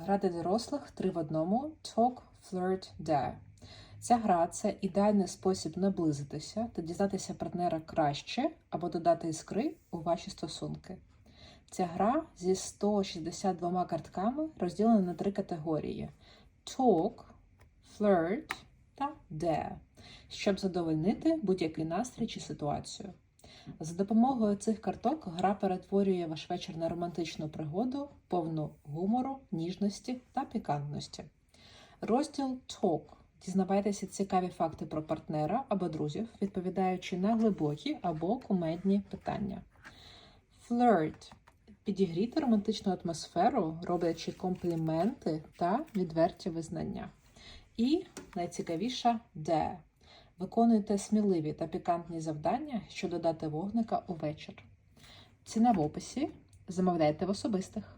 Гра для дорослих три в одному Talk, Flirt, Dare. Ця гра це ідеальний спосіб наблизитися та дізнатися партнера краще або додати іскри у ваші стосунки. Ця гра зі 162 картками розділена на три категорії: Talk, Flirt та Dare, щоб задовольнити будь-який настрій чи ситуацію. За допомогою цих карток гра перетворює ваш вечір на романтичну пригоду, повну гумору, ніжності та пікантності. Розділ Talk. Дізнавайтеся цікаві факти про партнера або друзів, відповідаючи на глибокі або кумедні питання. Flirt. Підігріти романтичну атмосферу, роблячи компліменти та відверті визнання. І найцікавіша Dare. Виконуйте сміливі та пікантні завдання, що додати вогника увечір. Ціна в описі. Замовляйте в особистих.